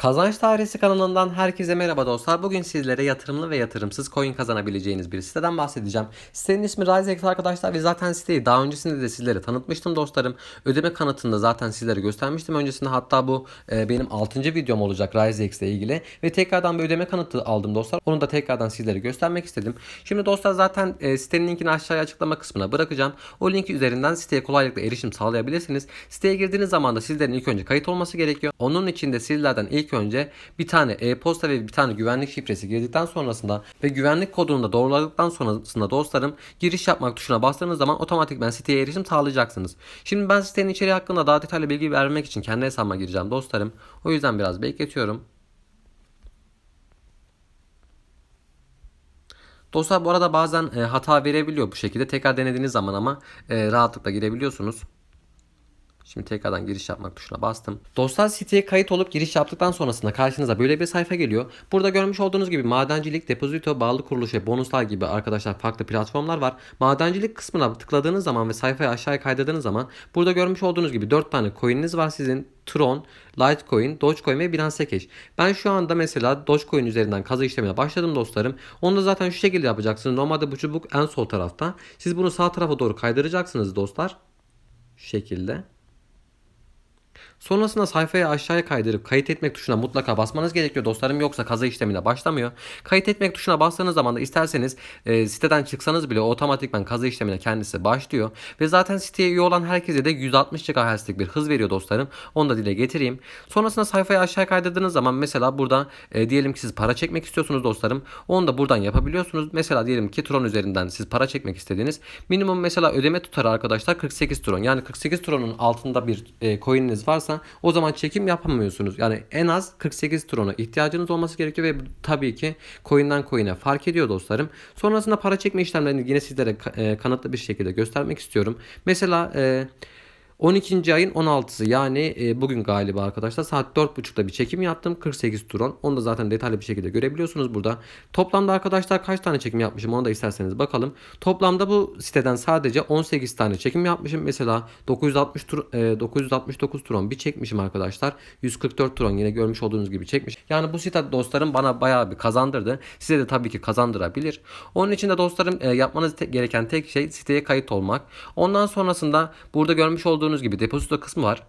Kazanç Dairesi kanalından herkese merhaba dostlar. Bugün sizlere yatırımlı ve yatırımsız coin kazanabileceğiniz bir siteden bahsedeceğim. Sitenin ismi RiseX arkadaşlar ve zaten siteyi daha öncesinde de sizlere tanıtmıştım dostlarım. Ödeme kanıtında zaten sizlere göstermiştim öncesinde. Hatta bu e, benim 6. videom olacak RiseX ile ilgili. Ve tekrardan bir ödeme kanıtı aldım dostlar. Onu da tekrardan sizlere göstermek istedim. Şimdi dostlar zaten e, sitenin linkini aşağıya açıklama kısmına bırakacağım. O linki üzerinden siteye kolaylıkla erişim sağlayabilirsiniz. Siteye girdiğiniz zaman da sizlerin ilk önce kayıt olması gerekiyor. Onun için de sizlerden ilk önce bir tane e-posta ve bir tane güvenlik şifresi girdikten sonrasında ve güvenlik kodunu da doğruladıktan sonrasında dostlarım giriş yapmak tuşuna bastığınız zaman otomatikman siteye erişim sağlayacaksınız. Şimdi ben sitenin içeriği hakkında daha detaylı bilgi vermek için kendi hesabıma gireceğim dostlarım. O yüzden biraz bekletiyorum. Dostlar bu arada bazen e, hata verebiliyor bu şekilde. Tekrar denediğiniz zaman ama e, rahatlıkla girebiliyorsunuz. Şimdi tekrardan giriş yapmak tuşuna bastım. Dostlar siteye kayıt olup giriş yaptıktan sonrasında karşınıza böyle bir sayfa geliyor. Burada görmüş olduğunuz gibi madencilik, depozito, bağlı kuruluş ve bonuslar gibi arkadaşlar farklı platformlar var. Madencilik kısmına tıkladığınız zaman ve sayfayı aşağıya kaydırdığınız zaman burada görmüş olduğunuz gibi 4 tane coin'iniz var sizin. Tron, Litecoin, Dogecoin ve Binance Cash. Ben şu anda mesela Dogecoin üzerinden kazı işlemine başladım dostlarım. Onu da zaten şu şekilde yapacaksınız. Normalde bu çubuk en sol tarafta. Siz bunu sağ tarafa doğru kaydıracaksınız dostlar. Şu şekilde. Sonrasında sayfayı aşağıya kaydırıp kayıt etmek tuşuna mutlaka basmanız gerekiyor dostlarım yoksa kazı işlemine başlamıyor. Kayıt etmek tuşuna bastığınız zaman da isterseniz e, siteden çıksanız bile otomatikman kazı işlemine kendisi başlıyor. Ve zaten siteye üye olan herkese de 160 GHz'lik bir hız veriyor dostlarım. Onu da dile getireyim. Sonrasında sayfayı aşağıya kaydırdığınız zaman mesela burada e, diyelim ki siz para çekmek istiyorsunuz dostlarım. Onu da buradan yapabiliyorsunuz. Mesela diyelim ki Tron üzerinden siz para çekmek istediğiniz minimum mesela ödeme tutarı arkadaşlar 48 Tron. Yani 48 Tron'un altında bir e, coin'iniz varsa o zaman çekim yapamıyorsunuz. Yani en az 48 Tron'a ihtiyacınız olması gerekiyor ve tabii ki coin'den coin'e fark ediyor dostlarım. Sonrasında para çekme işlemlerini yine sizlere e, kanıtlı bir şekilde göstermek istiyorum. Mesela e, 12. ayın 16'sı yani e, bugün galiba arkadaşlar saat 4.30'da bir çekim yaptım. 48 tron. Onu da zaten detaylı bir şekilde görebiliyorsunuz burada. Toplamda arkadaşlar kaç tane çekim yapmışım onu da isterseniz bakalım. Toplamda bu siteden sadece 18 tane çekim yapmışım. Mesela 960 tur, e, 969 tron bir çekmişim arkadaşlar. 144 tron yine görmüş olduğunuz gibi çekmiş. Yani bu site dostlarım bana bayağı bir kazandırdı. Size de tabii ki kazandırabilir. Onun için de dostlarım e, yapmanız gereken tek şey siteye kayıt olmak. Ondan sonrasında burada görmüş olduğunuz gibi depozito kısmı var.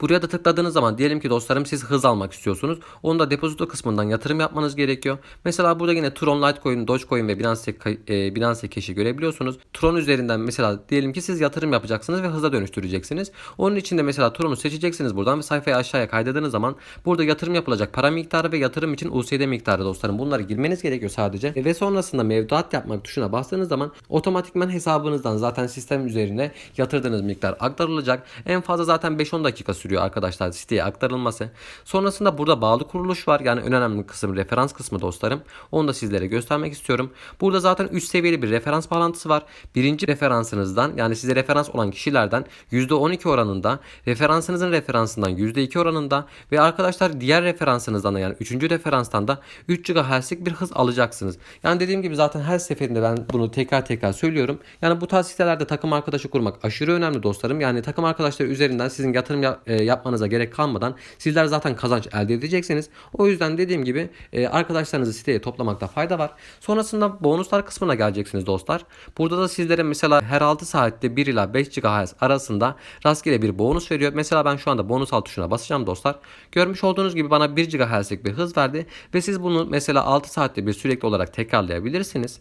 Buraya da tıkladığınız zaman diyelim ki dostlarım siz hız almak istiyorsunuz. Onu da depozito kısmından yatırım yapmanız gerekiyor. Mesela burada yine Tron, Litecoin, Dogecoin ve Binance, e, Binance Cash'i görebiliyorsunuz. Tron üzerinden mesela diyelim ki siz yatırım yapacaksınız ve hıza dönüştüreceksiniz. Onun için de mesela Tron'u seçeceksiniz buradan ve sayfayı aşağıya kaydırdığınız zaman burada yatırım yapılacak para miktarı ve yatırım için USD miktarı dostlarım. Bunları girmeniz gerekiyor sadece. Ve sonrasında mevduat yapmak tuşuna bastığınız zaman otomatikman hesabınızdan zaten sistem üzerine yatırdığınız miktar aktarılacak. En fazla zaten 5-10 dakika sürüyor arkadaşlar siteye aktarılması. Sonrasında burada bağlı kuruluş var. Yani önemli kısım referans kısmı dostlarım. Onu da sizlere göstermek istiyorum. Burada zaten 3 seviyeli bir referans bağlantısı var. Birinci referansınızdan yani size referans olan kişilerden %12 oranında, referansınızın referansından %2 oranında ve arkadaşlar diğer referansınızdan da yani 3. referanstan da 3 GHz'lik bir hız alacaksınız. Yani dediğim gibi zaten her seferinde ben bunu tekrar tekrar söylüyorum. Yani bu tarz sitelerde takım arkadaşı kurmak aşırı önemli dostlarım. Yani takım arkadaşları üzerinden sizin yatırım e, yapmanıza gerek kalmadan sizler zaten kazanç elde edeceksiniz. O yüzden dediğim gibi e, arkadaşlarınızı siteye toplamakta fayda var. Sonrasında bonuslar kısmına geleceksiniz dostlar. Burada da sizlere mesela her 6 saatte 1 ila 5 GHz arasında rastgele bir bonus veriyor. Mesela ben şu anda bonus alt tuşuna basacağım dostlar. Görmüş olduğunuz gibi bana 1 GHz'lik bir hız verdi ve siz bunu mesela 6 saatte bir sürekli olarak tekrarlayabilirsiniz.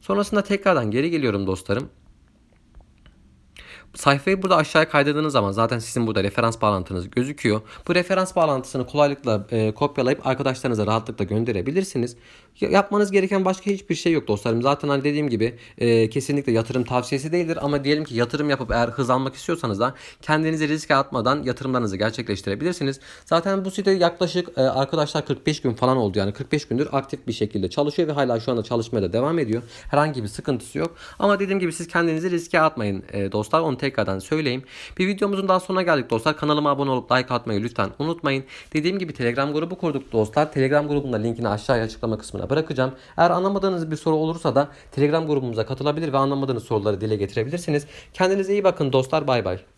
Sonrasında tekrardan geri geliyorum dostlarım. Sayfayı burada aşağıya kaydırdığınız zaman zaten sizin burada referans bağlantınız gözüküyor. Bu referans bağlantısını kolaylıkla e, kopyalayıp arkadaşlarınıza rahatlıkla gönderebilirsiniz. Ya- Yapmanız gereken başka hiçbir şey yok dostlarım. Zaten hani dediğim gibi e, kesinlikle yatırım tavsiyesi değildir ama diyelim ki yatırım yapıp eğer hız almak istiyorsanız da kendinizi riske atmadan yatırımlarınızı gerçekleştirebilirsiniz. Zaten bu site yaklaşık e, arkadaşlar 45 gün falan oldu yani 45 gündür aktif bir şekilde çalışıyor ve hala şu anda çalışmaya da devam ediyor. Herhangi bir sıkıntısı yok. Ama dediğim gibi siz kendinizi riske atmayın e, dostlar. Onu tekrardan söyleyeyim. Bir videomuzun daha sonuna geldik dostlar. Kanalıma abone olup like atmayı lütfen unutmayın. Dediğim gibi Telegram grubu kurduk dostlar. Telegram grubunda linkini aşağıya açıklama kısmına bırakacağım. Eğer anlamadığınız bir soru olursa da Telegram grubumuza katılabilir ve anlamadığınız soruları dile getirebilirsiniz. Kendinize iyi bakın dostlar. Bay bay.